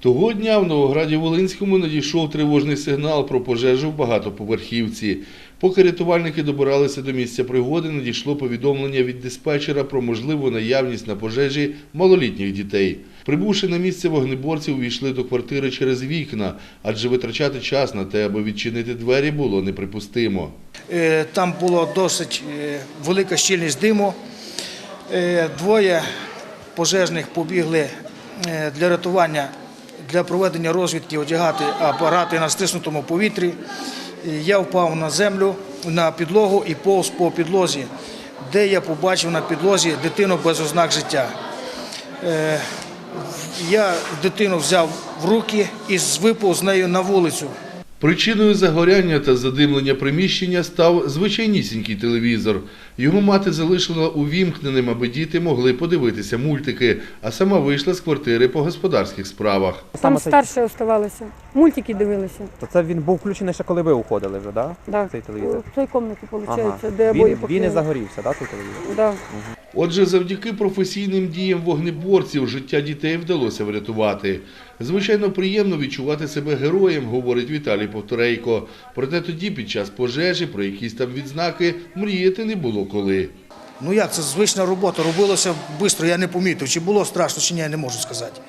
Того дня в Новограді Волинському надійшов тривожний сигнал про пожежу в багатоповерхівці. Поки рятувальники добиралися до місця пригоди, надійшло повідомлення від диспетчера про можливу наявність на пожежі малолітніх дітей. Прибувши на місце вогнеборці, увійшли до квартири через вікна, адже витрачати час на те, аби відчинити двері, було неприпустимо. Е, Там була досить е, велика щільність диму. Е, Двоє пожежних побігли для рятування, для проведення розвідки одягати апарати на стиснутому повітрі. Я впав на землю, на підлогу і повз по підлозі, де я побачив на підлозі дитину без ознак життя. Е, Я дитину взяв в руки і випав з нею на вулицю. Причиною загоряння та задимлення приміщення став звичайнісінький телевізор. Його мати залишила увімкненим, аби діти могли подивитися мультики, а сама вийшла з квартири по господарських справах. Там Саме старше оставалися. Мультики дивилися. То це він був включений ще коли ви уходили вже, да? Да. Цей телевізор. В цій кімнаті, виходить, Ага. де обоє Він, він і загорівся, да, цей телевізор? Да. Отже, завдяки професійним діям вогнеборців життя дітей вдалося врятувати. Звичайно, приємно відчувати себе героєм, говорить Віталій Повторейко. Проте тоді, під час пожежі, про якісь там відзнаки мріяти не було коли. Ну як це звична робота, робилося швидко, я не помітив. Чи було страшно, чи ні, я не можу сказати.